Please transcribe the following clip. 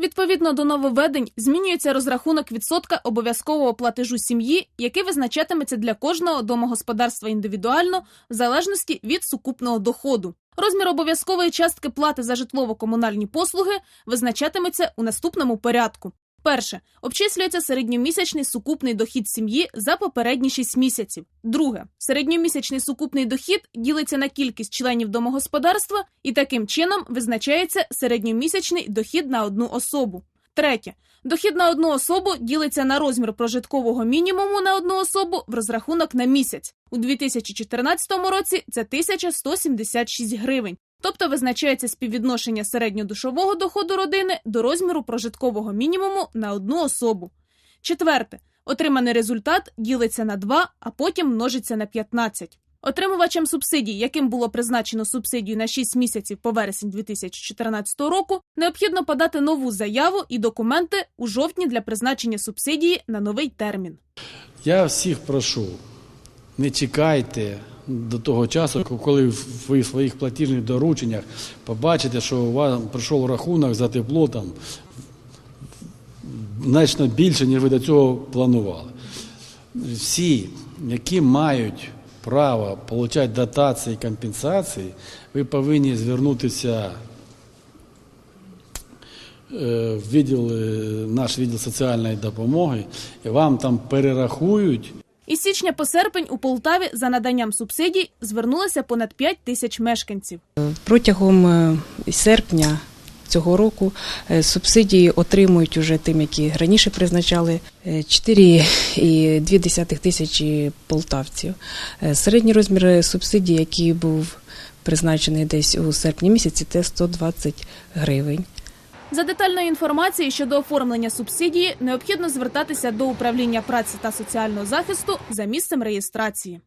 Відповідно до нововведень змінюється розрахунок відсотка обов'язкового платежу сім'ї, який визначатиметься для кожного домогосподарства індивідуально в залежності від сукупного доходу. Розмір обов'язкової частки плати за житлово-комунальні послуги визначатиметься у наступному порядку. Перше. Обчислюється середньомісячний сукупний дохід сім'ї за попередні 6 місяців. Друге. Середньомісячний сукупний дохід ділиться на кількість членів домогосподарства і таким чином визначається середньомісячний дохід на одну особу. Третє. Дохід на одну особу ділиться на розмір прожиткового мінімуму на одну особу в розрахунок на місяць. У 2014 році це 1176 гривень. Тобто визначається співвідношення середньодушового доходу родини до розміру прожиткового мінімуму на одну особу. Четверте. Отриманий результат ділиться на 2, а потім множиться на 15. Отримувачам субсидій, яким було призначено субсидію на 6 місяців по вересень 2014 року, необхідно подати нову заяву і документи у жовтні для призначення субсидії на новий термін. Я всіх прошу, не чекайте до того часу, коли ви в своїх платіжних дорученнях побачите, що у вас прийшов рахунок за тепло там значно більше, ніж ви до цього планували. Всі, які мають право отримати дотації і компенсації, ви повинні звернутися е, в відділ, е, наш відділ соціальної допомоги, і вам там перерахують Із січня по серпень у Полтаві за наданням субсидій звернулося понад 5 тисяч мешканців. Протягом е, серпня цього року е, субсидії отримують уже тим, які раніше призначали е, 4,2 тисячі полтавців. Е, Середній розмір субсидій, який був призначений десь у серпні місяці, це 120 гривень. За детальною інформацією щодо оформлення субсидії необхідно звертатися до управління праці та соціального захисту за місцем реєстрації.